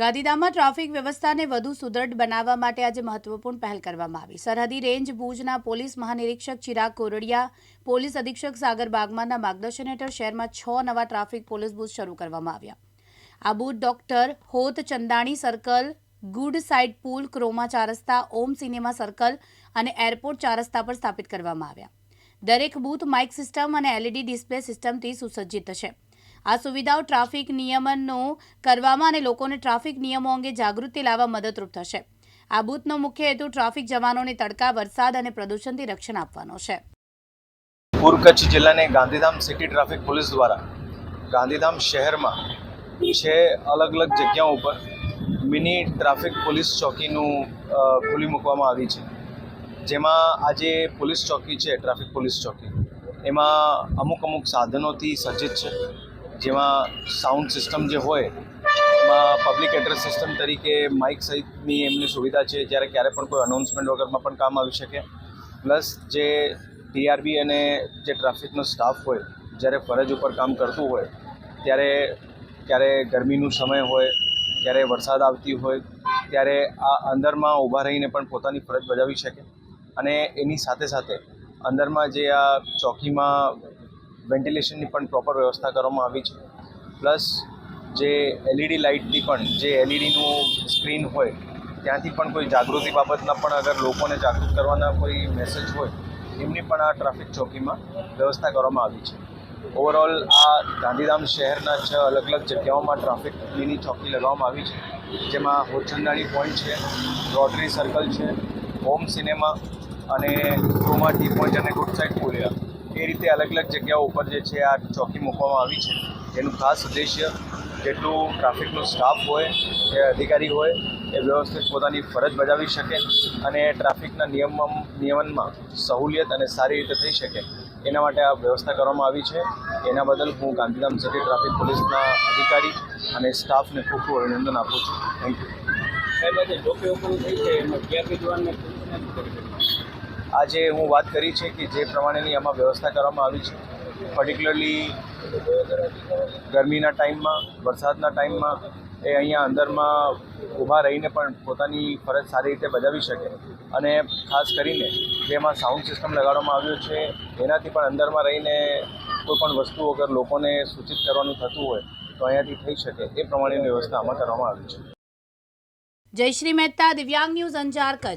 ગાંધીધામમાં ટ્રાફિક વ્યવસ્થાને વધુ સુદૃઢ બનાવવા માટે આજે મહત્વપૂર્ણ પહેલ કરવામાં આવી. સરહદી રેન્જ ભુજના પોલીસ મહાનિરીક્ષક ચિરાગ કોરડિયા, પોલીસ અધિક્ષક સાગર બાગમાના માર્ગદર્શન હેઠળ શહેરમાં છ નવા ટ્રાફિક પોલીસ બૂથ શરૂ કરવામાં આવ્યા. આ બૂથ ડોક્ટર હોત ચંદાણી સર્કલ, ગુડ સાઇડ પુલ, ક્રોમા ચાર રસ્તા, ઓમ સિનેમા સર્કલ અને એરપોર્ટ ચાર રસ્તા પર સ્થાપિત કરવામાં આવ્યા. દરેક બૂથ માઇક સિસ્ટમ અને એલઈડી ડિસ્પ્લે સિસ્ટમથી સુસજ્જિત છે. આ સુવિધાઓ ટ્રાફિક નિયમનો કરવામાં અને લોકોને ટ્રાફિક નિયમો અંગે જાગૃતિ લાવવા મદદરૂપ થશે. આ બૂથનો મુખ્ય હેતુ ટ્રાફિક જવાનોને તડકા, વરસાદ અને પ્રદૂષણથી રક્ષણ આપવાનો છે. પૂર્વ કચ્છ જિલ્લાની ગાંધીધામ સિટી ટ્રાફિક પોલીસ દ્વારા ગાંધીધામ શહેરમાં છે અલગ અલગ જગ્યાઓ ઉપર મિની ટ્રાફિક પોલીસ ચોકીનું ખુલ્લી મૂકવામાં આવી છે. જેમાં આજે પોલીસ ચોકી છે, ટ્રાફિક પોલીસ ચોકી. એમાં અમુક અમુક સાધનોથી સજ્જ છે. જેમાં સાઉન્ડ સિસ્ટમ જે હોય, એમાં પબ્લિક એડ્રેસ સિસ્ટમ તરીકે માઇક સહિતની એમની સુવિધા છે. જ્યારે ક્યારે પણ કોઈ અનાઉન્સમેન્ટ વગરમાં પણ કામ આવી શકે. પ્લસ જે ટીઆરબી અને જે ટ્રાફિકનો સ્ટાફ હોય, જ્યારે ફરજ ઉપર કામ કરતું હોય, ત્યારે ક્યારે ગરમીનું સમય હોય, ક્યારે વરસાદ આવતી હોય, ત્યારે આ અંદરમાં ઊભા રહીને પણ પોતાની ફરજ બજાવી શકે. અને એની સાથે સાથે અંદરમાં જે આ ચોકીમાં વેન્ટિલેશનની પણ પ્રોપર વ્યવસ્થા કરવામાં આવી છે. પ્લસ જે એલઈડી લાઇટની પણ, જે એલઈડીનું સ્ક્રીન હોય, ત્યાંથી પણ કોઈ જાગૃતિ બાબતના પણ અગર લોકોને જાગૃત કરવાના કોઈ મેસેજ હોય, એમની પણ આ ટ્રાફિક ચોકીમાં વ્યવસ્થા કરવામાં આવી છે. ઓવરઓલ આ ગાંધીધામ શહેરના છ અલગ અલગ જગ્યાઓમાં ટ્રાફિક મિની ચોકી લગાવવામાં આવી છે. જેમાં હોચંદાણી પોઈન્ટ છે રોટરી સર્કલ છે હોમ સિનેમા અને ક્રોમા ટી પોઈન્ટ અને ગુડ સાઇડ પુલિયા એ રીતે અલગ અલગ જગ્યાઓ ઉપર જે છે આ ચોકી મૂકવામાં આવી છે. એનું ખાસ ઉદ્દેશ્ય જેટલું ટ્રાફિકનો સ્ટાફ હોય કે અધિકારી હોય, એ વ્યવસ્થિત પોતાની ફરજ બજાવી શકે અને ટ્રાફિકના નિયમ નિયમનમાં સહુલિયત અને સારી રીતે થઈ શકે એના માટે આ વ્યવસ્થા કરવામાં આવી છે. એના બદલ હું ગાંધીધામ સિટી ટ્રાફિક પોલીસના અધિકારી અને સ્ટાફને ખૂબ ખૂબ અભિનંદન આપું છું. થેન્ક યુ સાહેબ, આજે ચોકી થઈ છે, એમાં ક્યાંથી જવાનને પોલીસને શું કરી શકીએ? આજે હું વાત કરી છે કે જે પ્રમાણેની આમાં વ્યવસ્થા કરવામાં આવી છે પર્ટિક્યુલરલી ગરમીના ટાઈમમાં, વરસાદના ટાઈમમાં, એ અહીંયા અંદરમાં ઊભા રહીને પણ પોતાની ફરજ સારી રીતે બજાવી શકે. અને ખાસ કરીને જેમાં સાઉન્ડ સિસ્ટમ લગાડવામાં આવ્યો છે, એનાથી પણ અંદરમાં રહીને કોઈપણ વસ્તુ વગર લોકોને સૂચિત કરવાનું થતું હોય, તો અહીંયાથી થઈ શકે. એ પ્રમાણેની વ્યવસ્થા આમાં કરવામાં આવી છે. જયશ્રી મહેતા, દિવ્યાંગ ન્યૂઝ અંજાર કચ્છ.